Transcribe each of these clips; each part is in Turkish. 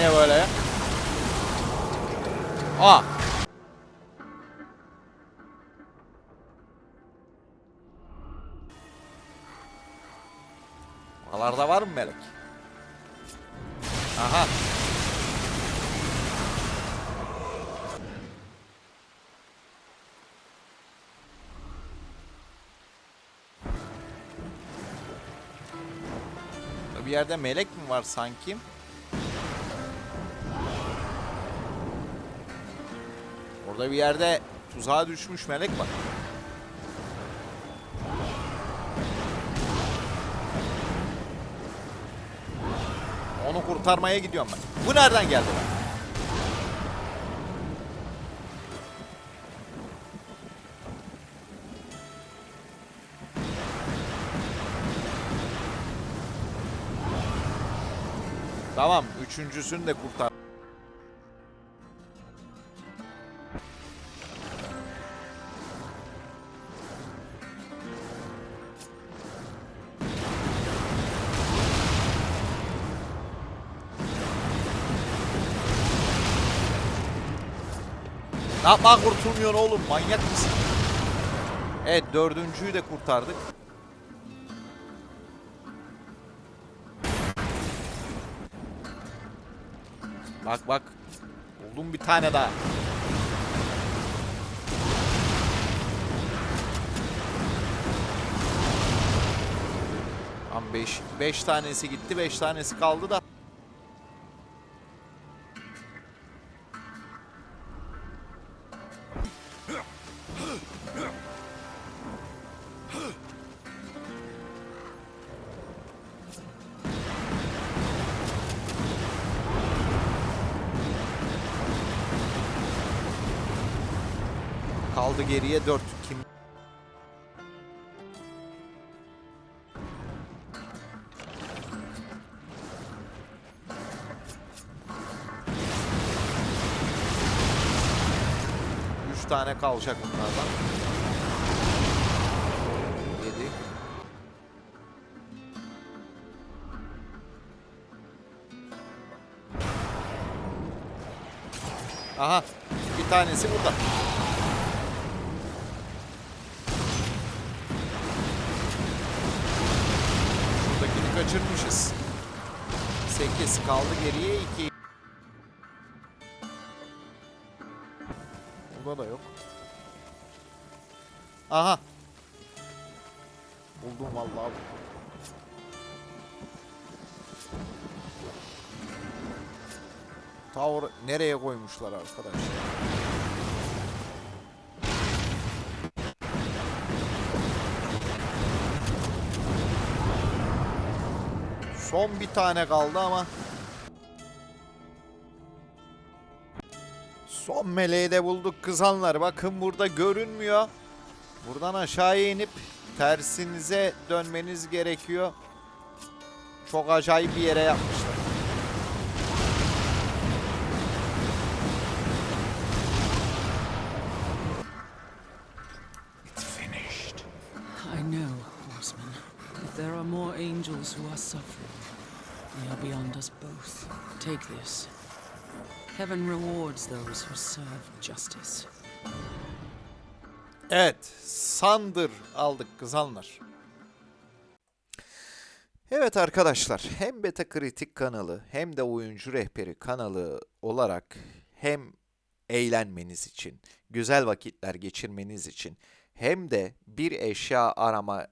saniye böyle. Aa. Buralarda var mı melek? Aha. Bir yerde melek mi var sanki? Orada bir yerde tuzağa düşmüş melek var. Onu kurtarmaya gidiyorum ben. Bu nereden geldi lan? Tamam, üçüncüsünü de kurtar. Ne yapma kurtulmuyorsun oğlum manyak mısın? Evet dördüncüyü de kurtardık. Bak bak. Buldum bir tane daha. Tam 5 5 tanesi gitti, 5 tanesi kaldı da. Kaldı geriye 4. Kim? Üç tane kalacak bunlardan. Yedi. Aha. Bir tanesi burada. Kaçırmışız. 8 kaldı geriye 2. Burada da yok. Aha. Buldum vallahi. Tower nereye koymuşlar arkadaş? Son bir tane kaldı ama. Son meleği de bulduk kızanlar. Bakın burada görünmüyor. Buradan aşağıya inip tersinize dönmeniz gerekiyor. Çok acayip bir yere yapmışlar. Angels who are suffering, they are beyond us both. Take this. Heaven rewards those who serve justice. Evet, Sandır aldık kızanlar. Evet arkadaşlar, hem Beta Kritik kanalı hem de Oyuncu Rehberi kanalı olarak hem eğlenmeniz için, güzel vakitler geçirmeniz için hem de bir eşya arama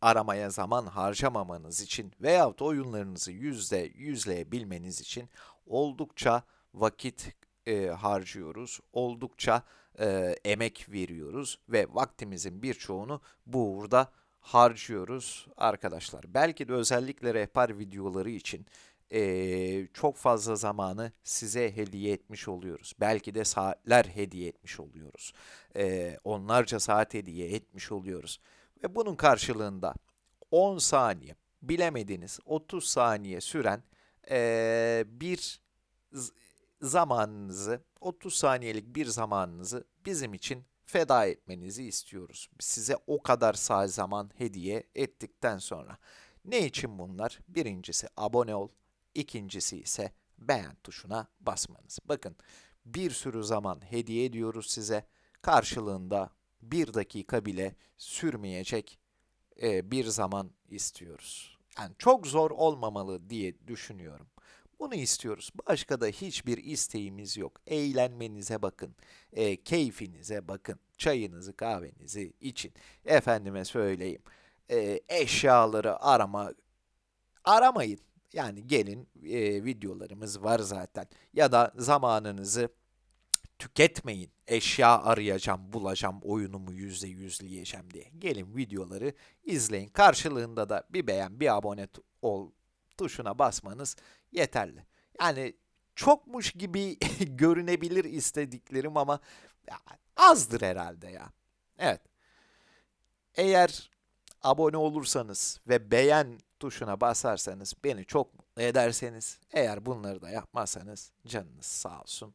aramaya zaman harcamamanız için veyahut oyunlarınızı yüzde yüzleyebilmeniz için oldukça vakit e, harcıyoruz. Oldukça e, emek veriyoruz ve vaktimizin birçoğunu bu uğurda harcıyoruz arkadaşlar. Belki de özellikle rehber videoları için e, çok fazla zamanı size hediye etmiş oluyoruz. Belki de saatler hediye etmiş oluyoruz. E, onlarca saat hediye etmiş oluyoruz. Ve bunun karşılığında 10 saniye bilemediniz 30 saniye süren e, bir zamanınızı 30 saniyelik bir zamanınızı bizim için feda etmenizi istiyoruz. Size o kadar sağ zaman hediye ettikten sonra. Ne için bunlar? Birincisi abone ol, ikincisi ise beğen tuşuna basmanız. Bakın bir sürü zaman hediye ediyoruz size. Karşılığında bir dakika bile sürmeyecek e, bir zaman istiyoruz. Yani çok zor olmamalı diye düşünüyorum. Bunu istiyoruz. Başka da hiçbir isteğimiz yok. Eğlenmenize bakın, e, keyfinize bakın, çayınızı kahvenizi için. Efendime söyleyeyim, e, eşyaları arama, aramayın. Yani gelin e, videolarımız var zaten. Ya da zamanınızı tüketmeyin. Eşya arayacağım, bulacağım, oyunumu yüzde yüzleyeceğim diye. Gelin videoları izleyin. Karşılığında da bir beğen, bir abone ol tuşuna basmanız yeterli. Yani çokmuş gibi görünebilir istediklerim ama azdır herhalde ya. Evet. Eğer abone olursanız ve beğen tuşuna basarsanız beni çok mutlu ederseniz eğer bunları da yapmazsanız canınız sağ olsun.